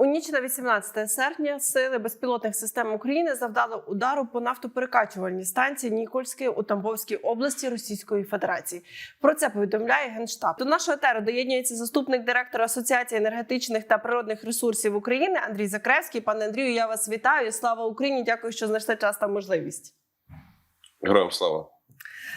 У ніч на 18 серпня сили безпілотних систем України завдали удару по нафтоперекачувальній станції Нікольської у Тамбовській області Російської Федерації. Про це повідомляє генштаб. До нашого етеру доєднується заступник директора Асоціації енергетичних та природних ресурсів України Андрій Закревський. Пане Андрію, я вас вітаю. Слава Україні! Дякую, що знайшли час та можливість. Героям слава.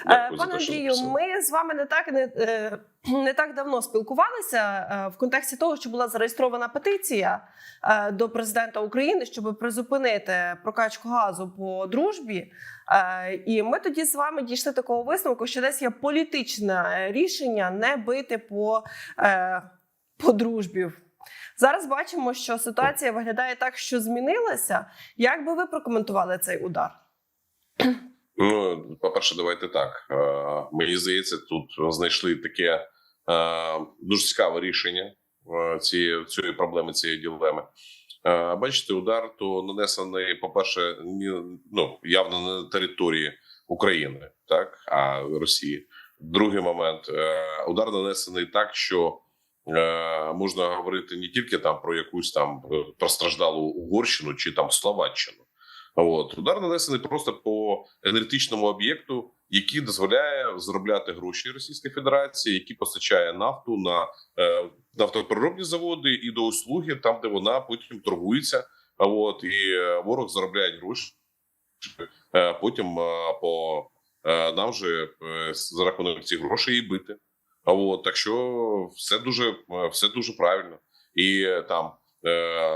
Е, Дякую Пане Андрію, ми з вами не так не, е, не так давно спілкувалися е, в контексті того, що була зареєстрована петиція е, до президента України, щоб призупинити прокачку газу по дружбі. Е, І ми тоді з вами дійшли такого висновку, що десь є політичне рішення не бити по, е, по дружбі. Зараз бачимо, що ситуація виглядає так, що змінилася. Як би ви прокоментували цей удар? Ну, по-перше, давайте так. Е, Мені здається, тут знайшли таке е, дуже цікаве рішення е, цієї цієї проблеми, цієї ділеми. Бачите, удар то нанесений, по-перше, ні- ну явно не на території України, так а Росії. Другий момент удар нанесений так, що можна говорити не тільки там про якусь там постраждалу Угорщину чи там Словаччину. От удар нанесений просто по енергетичному об'єкту, який дозволяє заробляти гроші Російській Федерації, який постачає нафту на е, нафтопереробні заводи і до услуги, там де вона потім торгується. А от і е, ворог заробляє гроші. Е, потім е, по нам же е, за рахунок цих грошей і бити. А от так що все дуже все дуже правильно і там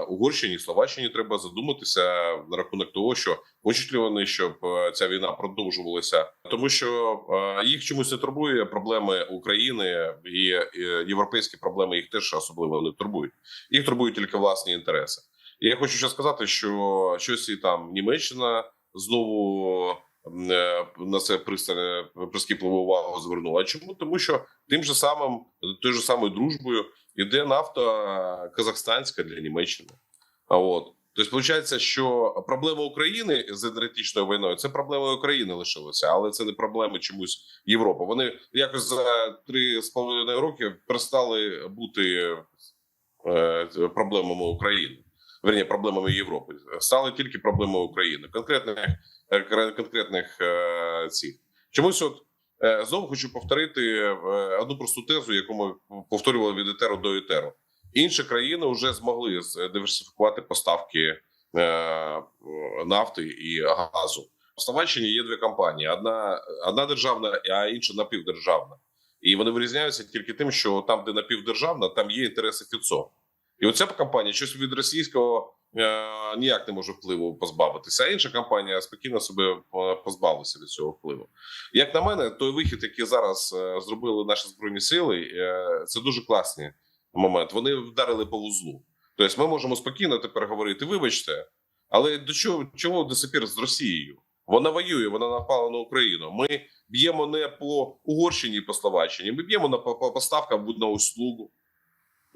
Угорщині, Словаччині треба задуматися на рахунок того, що хочуть ли вони, щоб е, ця війна продовжувалася, тому що е, їх чомусь не турбує проблеми України і е, європейські проблеми їх теж особливо не турбують. Їх турбують тільки власні інтереси. І я хочу ще сказати, що щось і там Німеччина знову. е, На це пристане прискіпливу увагу звернула. Чому? Тому що тим же самим той же самою дружбою іде нафта казахстанська для Німеччини. А от тобто, виходить, що проблема України з енергетичною війною це проблема України лишилася, але це не проблеми чомусь Європи. Вони якось за три з половиною роки перестали бути е, проблемами України. Верні, проблемами Європи стали тільки проблемами України, конкретних е, конкретних е, цих чомусь. От Знову хочу повторити е, одну просту тезу, яку ми повторювали від етеру до етеру. Інші країни вже змогли з- диверсифікувати поставки е, нафти і газу. В Словаччині є дві компанії: одна, одна державна, а інша напівдержавна. І вони вирізняються тільки тим, що там, де напівдержавна, там є інтереси ФІЦО. І оця компанія щось від російського е, ніяк не може впливу позбавитися. А інша компанія спокійно себе е, позбавилася від цього впливу. Як на мене, той вихід, який зараз е, зробили наші збройні сили, е, це дуже класний момент. Вони вдарили по вузлу. Тобто, ми можемо спокійно тепер говорити: вибачте, але до чого чого до сих пір з Росією? Вона воює, вона напала на Україну. Ми б'ємо не по Угорщині, по Словаччині. Ми б'ємо на по, по поставкам на услугу.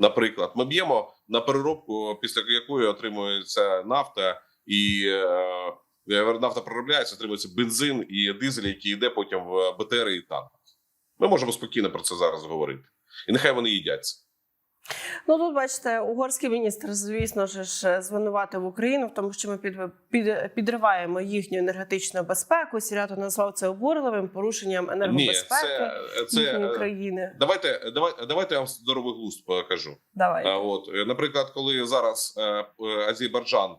Наприклад, ми б'ємо на переробку, після якої отримується нафта, і е, нафта проробляється, отримується бензин і дизель, який йде потім в БТР і танк. Ми можемо спокійно про це зараз говорити. І нехай вони їдяться. Ну тут бачите, угорський міністр, звісно ж, ж, звинуватив Україну в тому, що ми під, під, підриваємо їхню енергетичну безпеку. Сірято назвав це обурливим порушенням енергобезпеки це, це е, країни. давайте, давайте, давайте я вам здоровий глузд покажу. Давай. А от, е, наприклад, коли зараз е, е, Азербайджан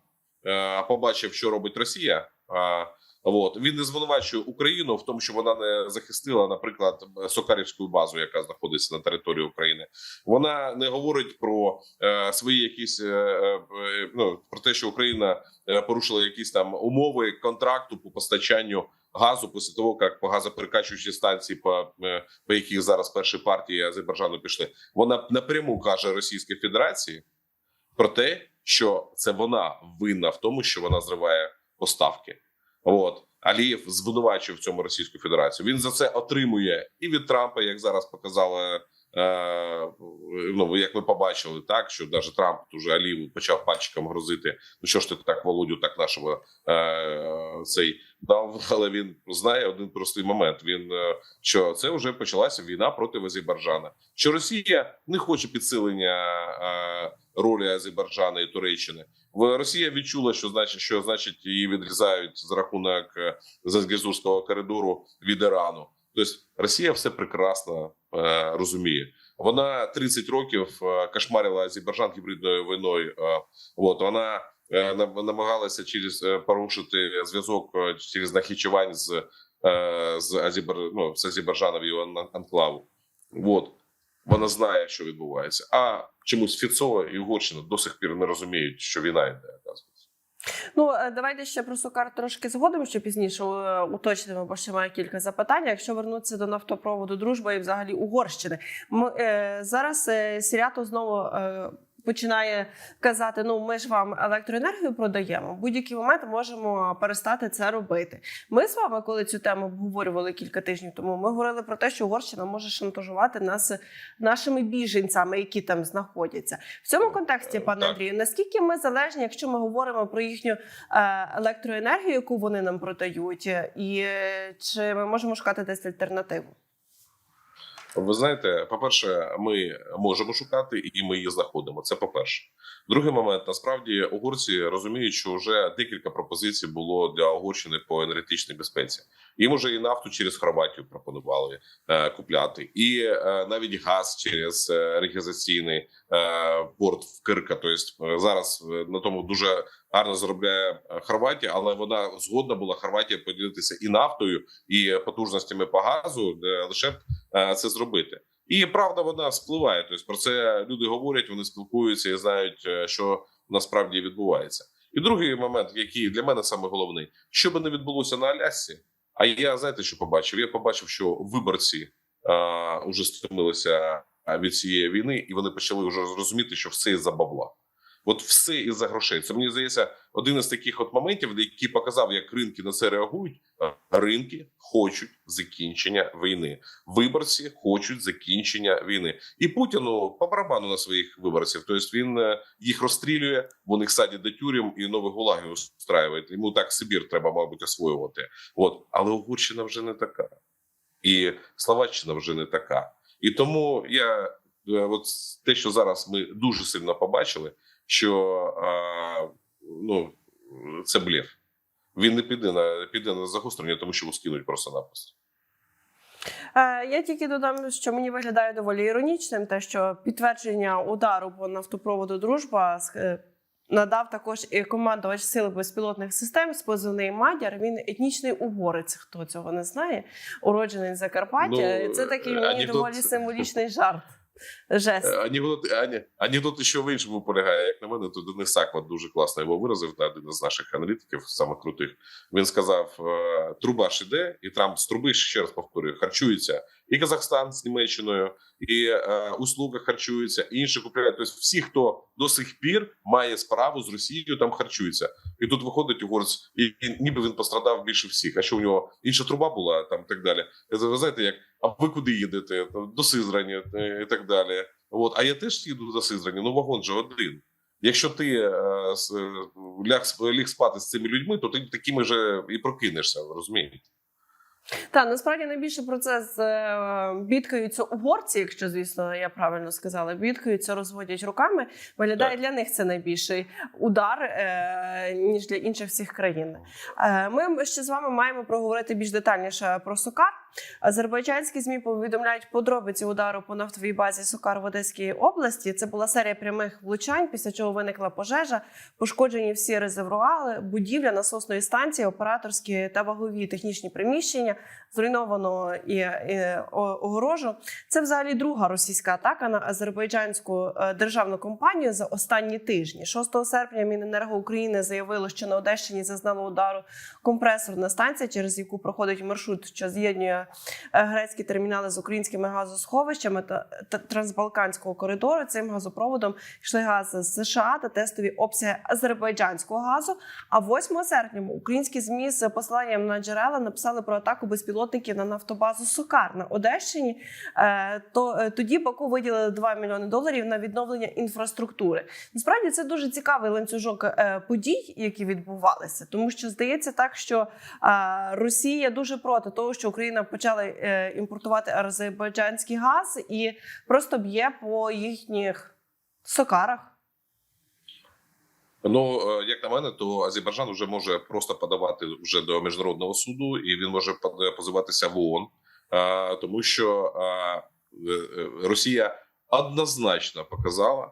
е, побачив, що робить Росія. Е, От він не звинувачує Україну в тому, що вона не захистила, наприклад, Сокарівську базу, яка знаходиться на території України. Вона не говорить про е, свої якісь е, е, ну про те, що Україна е, порушила якісь там умови контракту по постачанню газу після того, як по газоперекачуючій станції, по, е, по яких зараз перші партії Азербайджану пішли. Вона напряму каже Російській Федерації про те, що це вона винна в тому, що вона зриває поставки. От Алієв звинувачив в цьому Російську Федерацію. Він за це отримує і від Трампа, як зараз показали. Е, ну як ми побачили, так що навіть Трамп уже Алієву почав пальчиком грозити. Ну що ж ти так Володю, так нашого е, цей дав, але він знає один простий момент. Він е, що це вже почалася війна проти Азербайджана. Що Росія не хоче підсилення ролі Азербайджану і Туреччини. Росія відчула, що значить, що значить її відрізають за рахунок е, Зазгізурського коридору від Ірану. Тобто Росія все прекрасно е, розуміє. Вона 30 років е, кошмарила Азербайджан гібридною війною. Е, от вона е, намагалася через е, порушити зв'язок е, через нахичувань з, е, з, Азербар... ну, з анклаву. От вона знає, що відбувається. А чомусь Фіцова і Угорщина до сих пір не розуміють, що війна йде. оказується. Ну, е, давайте ще про Сокар трошки згодом, що пізніше е, уточнимо, бо ще маю кілька запитань. Якщо вернутися до нафтопроводу Дружба і взагалі Угорщини, ми, е, зараз е, Сірято знову е, починає казати: ну ми ж вам електроенергію продаємо. В будь-який момент можемо перестати це робити. Ми з вами, коли цю тему обговорювали кілька тижнів тому, ми говорили про те, що Угорщина може шантажувати нас нашими біженцями, які там знаходяться. В цьому контексті, Е, пане. Андрію, наскільки ми залежні, якщо ми говоримо про їхню е, електроенергію, яку вони нам продають, і е, чи ми можемо шукати десь альтернативу? Ви знаєте, по-перше, ми можемо шукати і ми її знаходимо. Це по-перше. Другий момент насправді угорці розуміють, що вже декілька пропозицій було для Угорщини по енергетичній безпеці. Їм уже і нафту через Хорватію пропонували е, купляти, і е, навіть газ через е, регізаційний е, порт в Кирка. Тобто е, зараз е, на тому дуже гарно заробляє Хорватія, але вона згодна була Хорватія поділитися і нафтою, і потужностями по газу, де лише це зробити. І правда, вона спливає. Тобто про це люди говорять, вони спілкуються і знають, е, що насправді відбувається. І другий момент, який для мене саме головний, що би не відбулося на Алясці. А я знаєте, що побачив? Я побачив, що виборці а, вже стомилися від цієї війни, і вони почали вже розуміти, що все із за бабла. От все із за грошей. Це мені здається один із таких от моментів, який показав, як ринки на це реагують. Ринки хочуть закінчення війни. Виборці хочуть закінчення війни. І Путіну по барабану на своїх виборців. Тобто він е, їх розстрілює, вони садять до тюрем і нові гулаги устраюють. Йому так Сибір треба, мабуть, освоювати. От, але Угорщина вже не така, і Словаччина вже не така. І тому я е, от те, що зараз ми дуже сильно побачили, що а, ну це блеф. Він не піде на піде на загострення, тому що його скинуть просто-напросто. Е, Я тільки додам, що мені виглядає доволі іронічним, те, що підтвердження удару по нафтопроводу Дружба е, надав також і командувач сил безпілотних систем з позивний Мадяр. Він етнічний угорець. Хто цього не знає, уроджений Закарпаття. Ну, це такий е, мені анекдот- доволі символічний жарт. Жест. Е, Анекдот, анекдот ще в іншому полягає. Як на мене, то Денис Сакман дуже класно його виразив та один із наших аналітиків, самих крутих. Він сказав: е, труба ж іде, і Трамп з труби ще раз повторюю, харчується і Казахстан з Німеччиною, і е, услуга харчується, і інші купляють. Тобто всі, хто до сих пір має справу з Росією, там харчуються. І тут виходить угорець, і, і ніби він пострадав більше всіх. А що у нього інша труба була там так далі. Ви знаєте, як а ви куди їдете? До Сизрані і так далі. От, а я теж їду до Сизрані, ну вагон же один. Якщо ти е, е, ляг, ліг спати з цими людьми, то ти такими же і прокинешся, розумієте? Та насправді найбільше про це з е, бідкаються угорці, якщо звісно я правильно сказала, бідкаються, розводять руками. Виглядає для них це найбільший удар е, ніж для інших всіх країн. Е, Ми ще з вами маємо проговорити більш детальніше про Сокар. Азербайджанські змі повідомляють подробиці удару по нафтовій базі Сокар в Одеській області. Це була серія прямих влучань, після чого виникла пожежа, пошкоджені всі резервуари, будівля насосної станції, операторські та вагові технічні приміщення. Зруйновано і, і огорожу. Це взагалі друга російська атака на азербайджанську е, державну компанію за останні тижні. 6 серпня Міненерго України заявило, що на Одещині зазнало удару компресорна станція, через яку проходить маршрут, що з'єднує грецькі термінали з українськими газосховищами та, трансбалканського коридору. Цим газопроводом йшли гази з США та тестові обсяги азербайджанського газу. А 8 серпня українські змі з посиланням на джерела написали про атаку безпілотників на нафтобазу Сокар на Одещині. Е, То е, тоді Баку виділили 2 мільйони доларів на відновлення інфраструктури. Насправді це дуже цікавий ланцюжок е, подій, які відбувалися, тому що здається так, що е, Росія дуже проти того, що Україна почала е, імпортувати азербайджанський газ і просто б'є по їхніх сокарах. Ну е, як на мене, то Азербайджан вже може просто подавати вже до міжнародного суду, і він може позиватися в ООН, е, тому що е, е, Росія однозначно показала, е,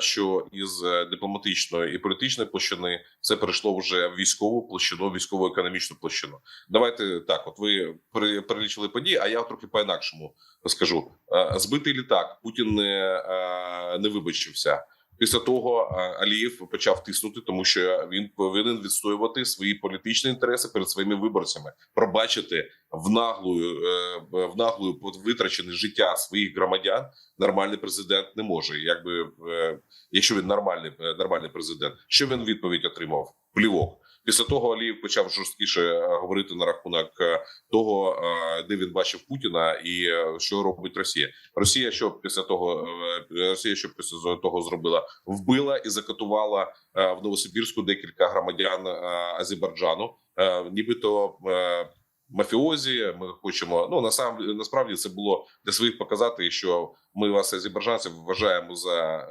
що із е, дипломатичної і політичної площини це перейшло вже в військову площину, військово-економічну площину. Давайте так: от ви пере- перелічили події, а я трохи по-інакшому скажу: Е, збитий літак Путін не, е, не вибачився. Після того Алієв почав тиснути, тому що він повинен відстоювати свої політичні інтереси перед своїми виборцями, пробачити в наглою е, в наглою витрачене життя своїх громадян. Нормальний президент не може. Якби е, якщо він нормальний е, нормальний президент, що він відповідь отримав? Плівок. Після того Алієв почав жорсткіше е, говорити на рахунок е, того, е, де він бачив Путіна і що робить Росія. Росія, що після того Росія, що після того зробила, вбила і закатувала в Новосибірську декілька громадян Азербайджану, нібито. Мафіозі, ми хочемо. Ну насам насправді це було для своїх показати, що ми вас азербайджанців вважаємо за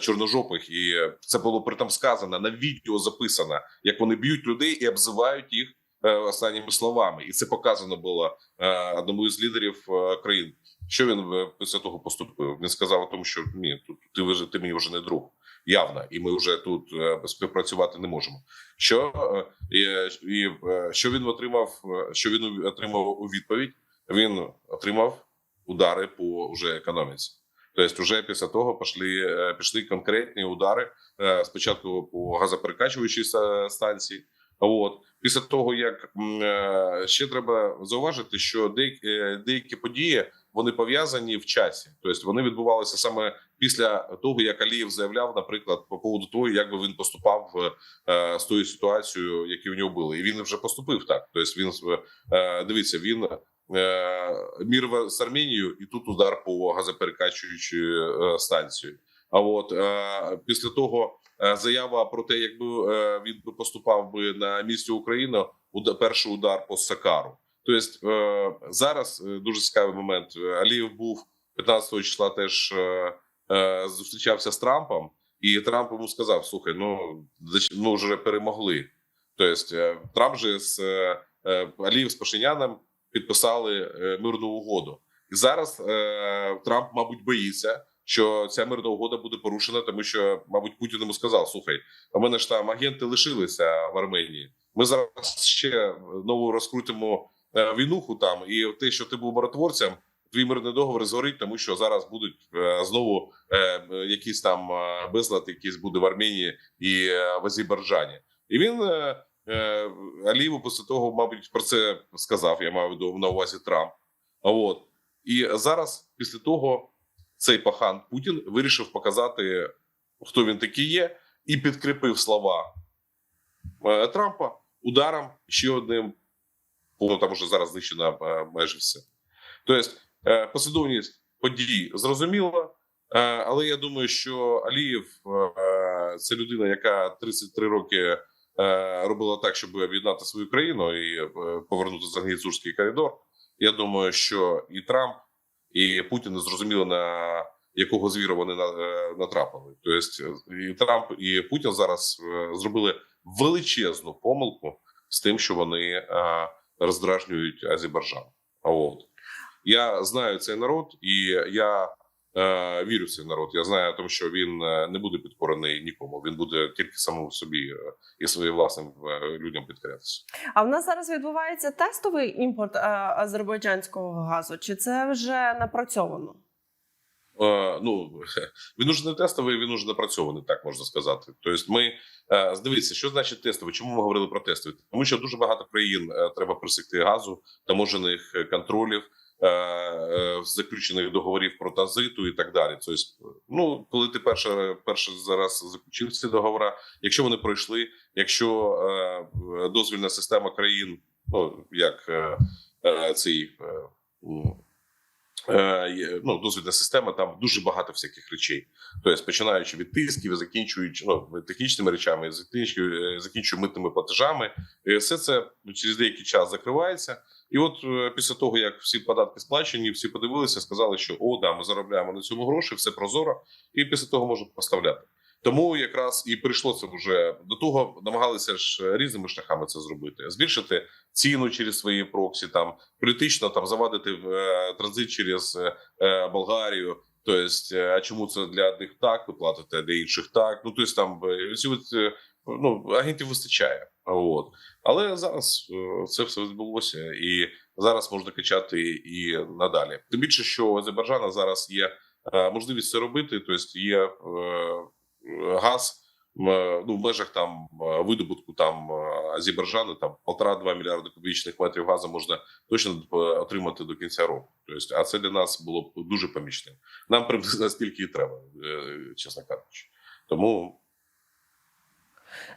чорножопих, і це було притом сказано на відео записано, як вони б'ють людей і обзивають їх е, останніми словами, і це показано було е, одному із лідерів е, країн. Що він е, після того поступив? Він сказав, тому, що ні, тут ти вже ти мені вже не друг, явно, і ми вже тут е, співпрацювати не можемо. Що е, і, і е, що він отримав? е, Що він отримав у відповідь? Він отримав удари по уже економіці. Тобто, вже після того пішли, е, пішли конкретні удари. е, Спочатку по газоперекачуючій станції. От після того, як е, ще треба зауважити, що деякі, деякі події вони пов'язані в часі, тобто вони відбувалися саме після того, як Алієв заявляв, наприклад, по поводу того, як би він поступав з тою ситуацією, які в нього були, і він вже поступив так. Тобто він дивіться, він мір з Армінією, і тут удар по газоперекачуючій е, станції. А от е, після того е, заява про те, якби е, він поступав би на місці України, перший удар по Сакару. Тобто е, зараз е, дуже цікавий момент. Алієв був 15 числа, теж е, е, зустрічався з Трампом, і Трамп йому сказав: слухай, ну ну вже перемогли. Тобто е, Трамп же з е, е, Алієв з Пашиняном підписали е, мирну угоду, і зараз е, Трамп, мабуть, боїться. Що ця мирна угода буде порушена, тому що, мабуть, Путін йому сказав: слухай, у мене ж там агенти лишилися в Арменії. Ми зараз ще нову розкрутимо е, війнуху там, і те, що ти був миротворцем, твій мирний договор згорить, тому що зараз будуть е, знову е, е, якісь там е, безлад, якийсь буде в Арменії і е, в Азербайджані. І він е, е, після того, мабуть, про це сказав. Я маю на увазі Трамп. А от і зараз, після того, цей пахан Путін вирішив показати, хто він такий є, і підкріпив слова е, Трампа ударом ще одним. Ну, там уже зараз знищено е, майже все. Тобто, послідовність подій зрозуміла, але я думаю, що Алієв е, це людина, яка 33 роки робила так, щоб об'єднати свою країну і е, повернути Зангейцурський коридор. Я думаю, що і Трамп, і Путін зрозуміли на якого звіра вони е, натрапили. Тобто, і Трамп і Путін зараз е, зробили величезну помилку з тим, що вони е, роздражнюють Азербайджан. А от я знаю цей народ, і я е, вірю в цей народ. Я знаю, тому що він е, не буде підкорений нікому. Він буде тільки самому собі е, і своїм власним е, людям підкорятися. А в нас зараз відбувається тестовий імпорт е, азербайджанського газу, чи це вже напрацьовано? Е, ну він уже не тестовий, він уже напрацьований, так можна сказати. Тобто, ми е, дивіться, що значить тестовий. Чому ми говорили про тестовий? Тому що дуже багато країн е, треба присекти газу, таможених е, контролів, е, е, заключених договорів про транзиту і так далі. Тобто, ну коли ти перше перше зараз заключив ці договори, якщо вони пройшли, якщо е, дозвільна система країн, ну як е, е, цей. е, Е, ну, дозвільна система, там дуже багато всяких речей. Тобто, починаючи від тисків, закінчуючи ну, технічними речами, закінчуючи, митними платежами, Е, все це через деякий час закривається. І от е, після того, як всі податки сплачені, всі подивилися, сказали, що о, да, ми заробляємо на цьому гроші, все прозоро, і після того можуть поставляти. Тому якраз і прийшло це вже до того, намагалися ж різними шляхами це зробити: збільшити ціну через свої проксі, там політично там завадити в е, транзит через е, е, Болгарію. Тобто, е, а чому це для одних так ви платите, а для інших так? Ну тобто там е, ці е, ну агентів вистачає. От але зараз е, це все відбулося, і зараз можна качати і надалі. Тим більше, що у Азербайджана зараз є е, можливість це робити, тобто є е, газ ну в межах там видобутку там Азербайджану, там полтора-два мільярди кубічних метрів газу можна точно отримати до кінця року. Тобто, а це для нас було б дуже помічним. Нам приблизно стільки і треба, чесно кажучи. Тому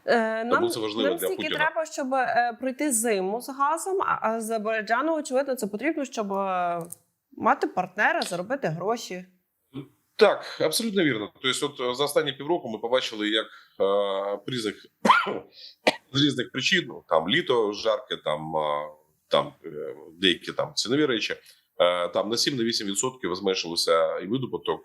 Нам, Тому це важливо нам для стільки Путіна. треба, щоб е, пройти зиму з газом, а Азербайджану, очевидно, це потрібно, щоб е, мати партнера, заробити гроші. Так, абсолютно вірно. Тобто, от е, за останні півроку ми побачили, як е, призик з різних причин, ну, там літо жарке, там, е, там е, деякі там цінові речі, е, там на 7-8% зменшилося і видобуток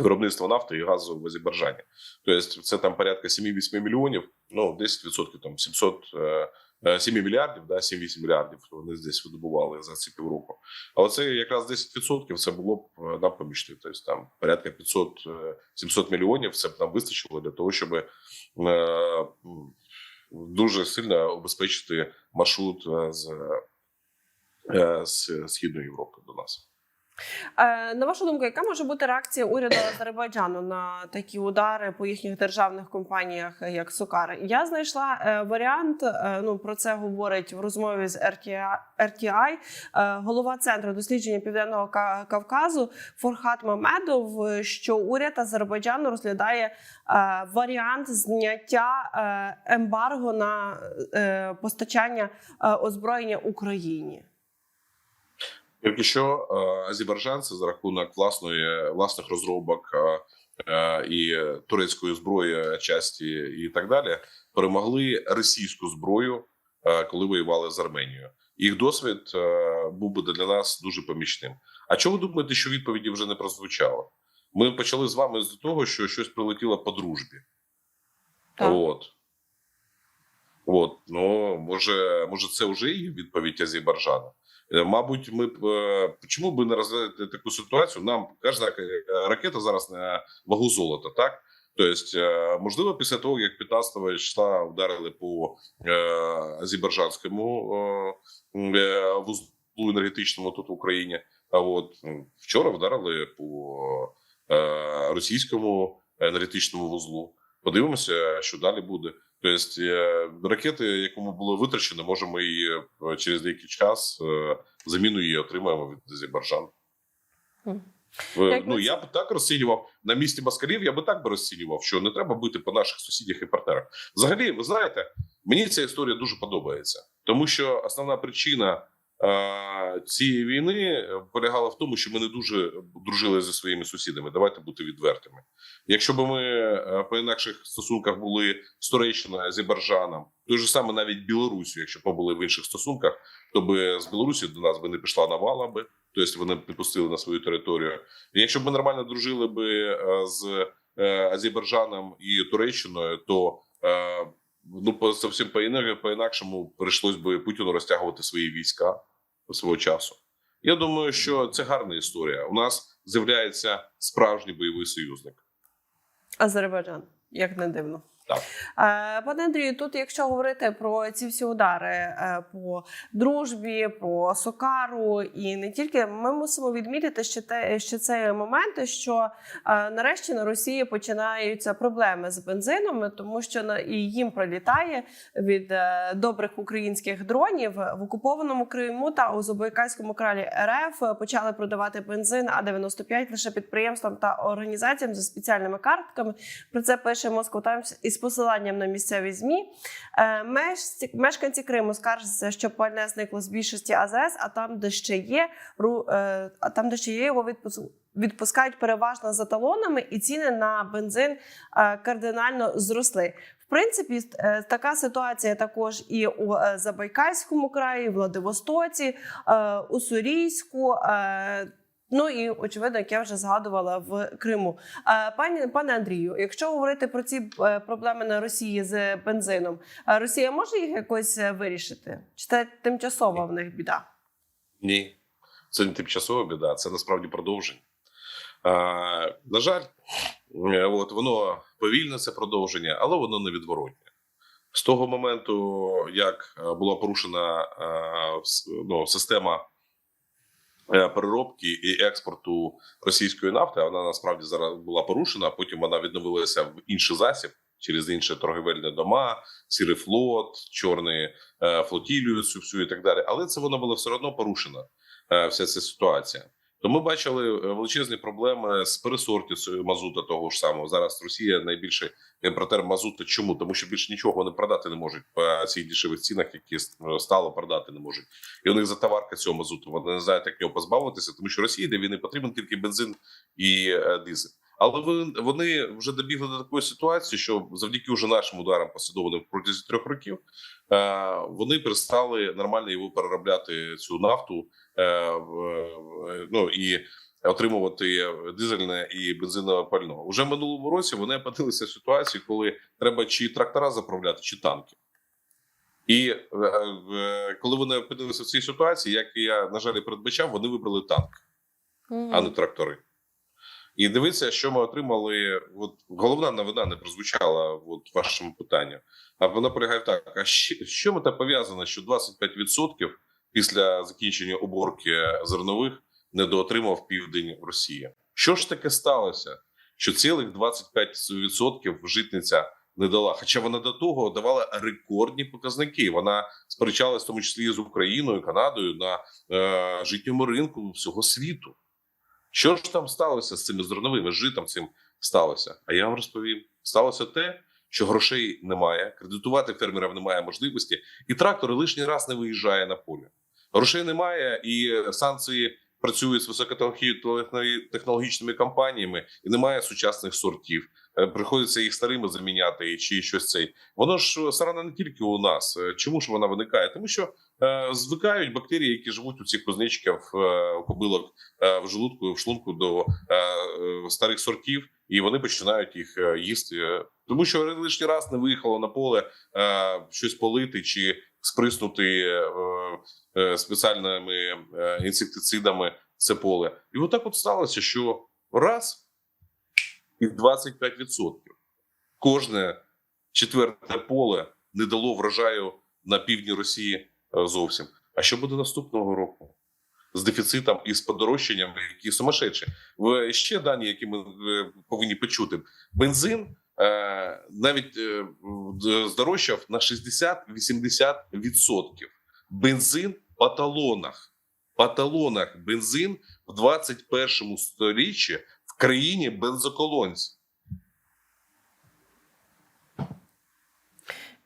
виробництва нафти і газу в Азербайджані. Тобто, це там порядка 7-8 мільйонів, ну 10% там 700 е, е, 7 мільярдів, да, 7-8 мільярдів вони здесь видобували за ці півроку. А оце якраз 10% це було б е, нам помічно. Тобто там порядка 500 е, 700 мільйонів. Це б нам вистачило для того, щоб е, дуже сильно обезпечити маршрут е, з, е, з східної Європи до нас. Е, На вашу думку, яка може бути реакція уряду Азербайджану на такі удари по їхніх державних компаніях, як Сокар? Я знайшла е, варіант. е, Ну про це говорить в розмові з RTI, голова центру дослідження південного Кавказу Форхат Мамедов, що уряд Азербайджану розглядає варіант зняття ембарго на постачання озброєння Україні. Поки що е, азербайджанці за рахунок власної власних розробок е, е, і турецької зброї, часті і так далі, перемогли російську зброю, коли воювали з Арменією. Їх досвід був би для нас дуже помічним. А чого ви думаєте, що відповіді вже не прозвучало? Ми почали з вами з того, що щось прилетіло по дружбі. Так. От. От. Ну, може, може, це вже є відповідь Азербайджану. Е, Мабуть, ми б е, чому би не розглядати таку ситуацію? Нам кожна е, ракета зараз на вагу золота, так? Тобто, можливо, після того, як 15 числа вдарили по азербайджанському вузлу енергетичному тут в Україні, а от вчора вдарили по російському енергетичному вузлу. Подивимося, що далі буде. Тобто е, ракети, якому було витрачено, може ми її е, через деякий час е, заміну її отримаємо від Азербайджану. Ну я б так розцінював на місці москалів. Я би так би розцінював, що не треба бити по наших сусідях і партнерах. Взагалі, ви знаєте, мені ця історія дуже подобається, тому що основна причина цієї війни полягала в тому, що ми не дуже дружили зі своїми сусідами. Давайте бути відвертими. Якщо б ми е, по інакших стосунках були з Туреччиною, Азербайджаном, той же саме навіть Білорусію, якщо б були в інших стосунках, то би з Білорусі до нас би не пішла навала би, тобто вони б підпустили на свою територію. І Якщо б ми нормально дружили би е, з е, Азербайджаном і Туреччиною, то е, ну по зовсім по по інакшому прийшлось би Путіну розтягувати свої війська свого часу. Я думаю, що це гарна історія. У нас з'являється справжній бойовий союзник. Азербайджан, як не дивно. Е, Пане Андрію, тут, якщо говорити про ці всі удари е, по дружбі, по сокару, і не тільки ми мусимо відмітити ще те, що це моменти, що е, нарешті на Росії починаються проблеми з бензином, тому що на і їм прилітає від добрих українських дронів в окупованому Криму та у Забайкальському кралі РФ почали продавати бензин А 95 лише підприємствам та організаціям за спеціальними картками. Про це пише Moscow Times із посиланням на місцеві змі. Е, Мешканці Криму скаржаться, що пальне зникло з більшості АЗС, а там, де ще є, е, а там, де ще є, його відпуск- відпускають переважно за талонами, і ціни на бензин е, кардинально зросли. В принципі, така ситуація також і у Забайкальському краї, Владивостоці, е, Уссурійську. Ну і очевидно, як я вже згадувала в Криму. Пані пане Андрію, якщо говорити про ці е, проблеми на Росії з бензином, Росія може їх якось е, вирішити? Чи це тимчасова в них біда? Ні, це не тимчасова біда, це насправді продовження. На жаль, е, от воно повільне це продовження, але воно невідворотне. З того моменту, як була порушена ну, система переробки і експорту російської нафти, вона насправді зараз була порушена. Потім вона відновилася в інший засіб через інші торговельні дома, сірий флот, чорний е, флотілію, всю всю і так далі. Але це воно було все одно порушено. е, Вся ця ситуація. То ми бачили е, величезні проблеми з пересортів мазута того ж самого. Зараз Росія найбільший імпортер мазута. Чому? Тому що більше нічого вони продати не можуть по цих дешевих цінах, які е, стало продати не можуть. І у них затоварка цього мазуту. Вони не знають, як нього позбавитися, тому що Росії де війни потрібен тільки бензин і е, дизель. Але вони вже добігли до такої ситуації, що завдяки вже нашим ударам послідовним протягом трьох років вони перестали нормально його переробляти цю нафту ну і отримувати дизельне і бензинове пальне. Уже в минулому році вони опинилися в ситуації, коли треба чи трактора заправляти, чи танки. І е, е, коли вони опинилися в цій ситуації, як я на жаль і передбачав, вони вибрали танк а не трактори. І дивіться, що ми отримали. От головна новина не прозвучала от в вашому питанні. А вона полягає так: а що, що ми так пов'язано, що 25% після закінчення уборки зернових недоотримав південь Росії? Що ж таке сталося? Що цілих 25% житниця не дала. Хоча вона до того давала рекордні показники. Вона сперечалась в тому числі з Україною, Канадою на е, житньому ринку всього світу. Що ж там сталося з цими зерновими житом цим сталося? А я вам розповім: сталося те, що грошей немає, кредитувати фермерів немає можливості, і трактор лишній раз не виїжджає на поле. Грошей немає, і санкції працюють з високотехнологічними компаніями, і немає сучасних сортів. Е, Приходиться їх старими заміняти чи щось цей. Воно ж сарана не тільки у нас. Е, Чому ж вона виникає? Тому що е, звикають бактерії, які живуть у цих кузнечиків, е, кобилок е, в желудку, в шлунку до е, е, старих сортів, і вони починають їх їсти. Тому що лишній раз не виїхало на поле е, щось полити чи сприснути е, е, спеціальними е, інсектицидами це поле. І отак от сталося, що раз і 25%. Кожне четверте поле не дало врожаю на півдні Росії зовсім. А що буде наступного року? З дефіцитом і з подорожчанням, які сумасшедші. Ще дані, які ми повинні почути, бензин навіть е, здорожчав на 60-80%. Бензин по талонах. По талонах бензин в 21 сторіччі в країні бензоколонці.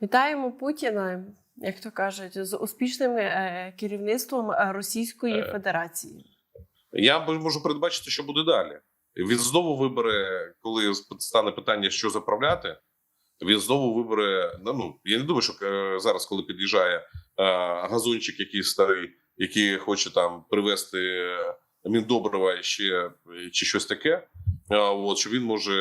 Вітаємо Путіна, як то кажуть, з успішним е, керівництвом е, Російської Е. Федерації. Я можу передбачити, що буде далі. Він знову вибере, коли стане питання, що заправляти. Він знову вибере. Ну, ну я не думаю, що е, зараз, коли під'їжджає е, газончик, якийсь старий, який хоче там привезти міндобрива ще е, чи щось таке. е, От що він може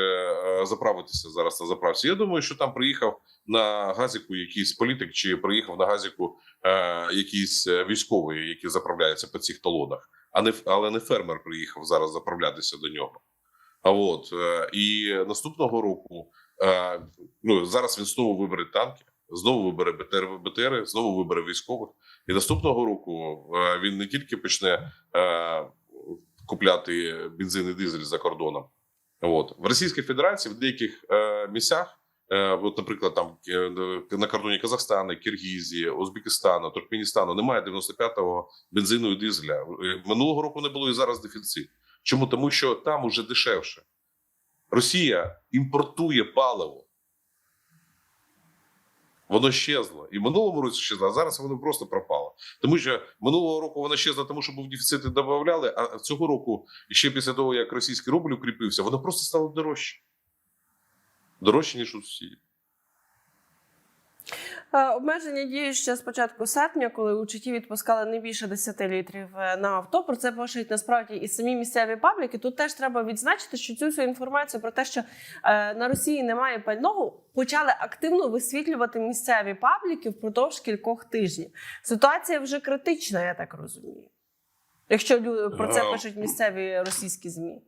е, заправитися зараз на заправці. Я думаю, що там приїхав на газіку якийсь політик, чи приїхав на газіку е, якийсь е, військовий, який заправляється по цих талонах а не але не фермер приїхав зараз заправлятися до нього. А от е, і наступного року е, ну зараз він знову вибере танки, знову вибере БТР, БТРи, знову вибере військових. І наступного року е, він не тільки почне купляти бензин і дизель за кордоном. От в Російській Федерації в деяких місцях. От, наприклад, там на кордоні Казахстану, Киргізії, Узбекистану, Туркменістану немає 95-го бензину і дизеля. Минулого року не було і зараз дефіцит. Чому? Тому що там уже дешевше. Росія імпортує паливо. Воно щезло. І в минулому році щезло, а зараз воно просто пропало. Тому що минулого року воно щезло, тому що був дефіцит і додавали, а цього року, ще після того, як російський рубль укріпився, воно просто стало дорожче. Дорожче, ніж у сусідів. Е, Обмеження діють ще з початку серпня, коли у Читі відпускали не більше 10 літрів е, на авто. Про це пишуть насправді і самі місцеві пабліки. Тут теж треба відзначити, що цю всю інформацію про те, що е, на Росії немає пального, почали активно висвітлювати місцеві пабліки впродовж кількох тижнів. Ситуація вже критична, я так розумію. Якщо лю- про це пишуть місцеві російські змі.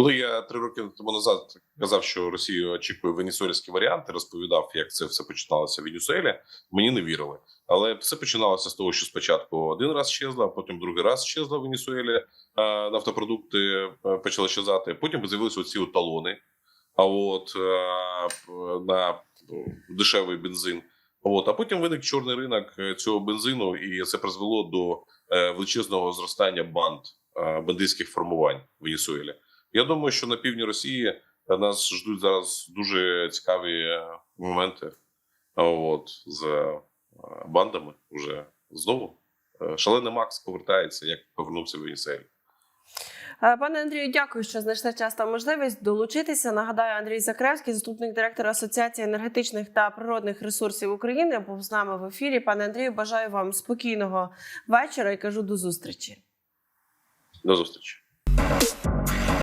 Коли я три роки тому назад казав, що Росію очікує венесуельський варіант, і розповідав, як це все починалося в Венесуелі, мені не вірили. Але все починалося з того, що спочатку один раз щезла, потім другий раз щезла в Венесуелі. Нафтопродукти почали щезати. Потім з'явилися оці талони. А от на дешевий бензин. От, а потім виник чорний ринок е, цього бензину, і це призвело до е, величезного зростання банд е, бандитських формувань в Венесуелі. Я думаю, що на півдні Росії нас ждуть зараз дуже цікаві е, моменти. От з е, бандами вже знову. Е, Шалений Макс повертається, як повернувся в. Е, Пане Андрію, дякую, що знайшли час та можливість долучитися. Нагадаю, Андрій Закревський, заступник директора Асоціації енергетичних та природних ресурсів України, був з нами в ефірі. Пане Андрію, бажаю вам спокійного вечора і кажу до зустрічі. До зустрічі.